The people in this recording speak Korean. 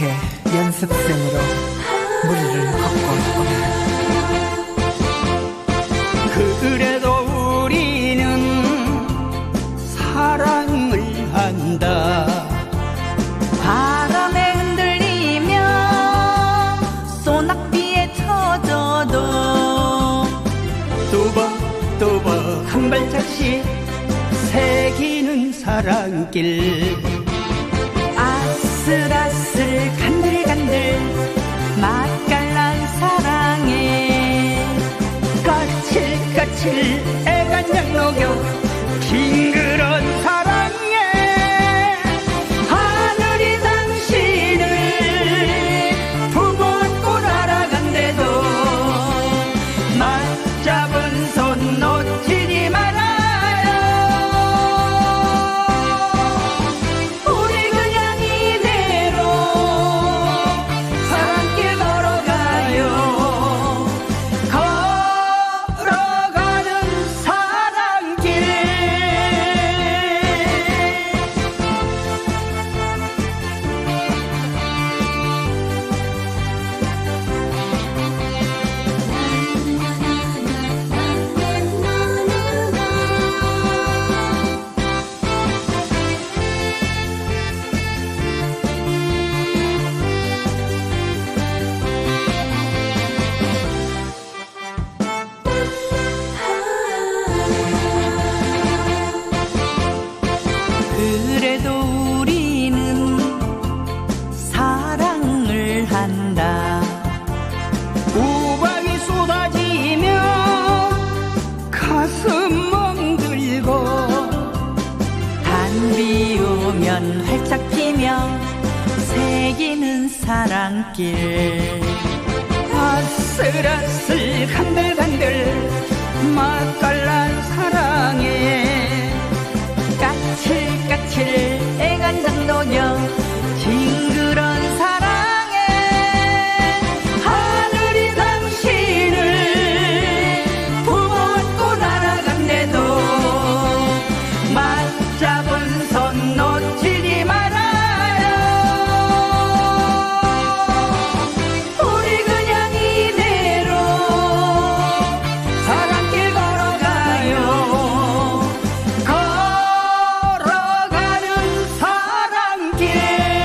이렇게 연습생으로 무리를 걷고 있구나. 그래도 우리는 사랑을 한다 바람에 흔들리며 소낙비에 터져도 뚜벅뚜벅 한 발짝씩 새기는 사랑길 아슬아슬 간들간들 맛깔난 사랑에 까칠까칠 애간장 새기는 사랑길. 아슬아슬 간들간들 맛깔난 Yeah.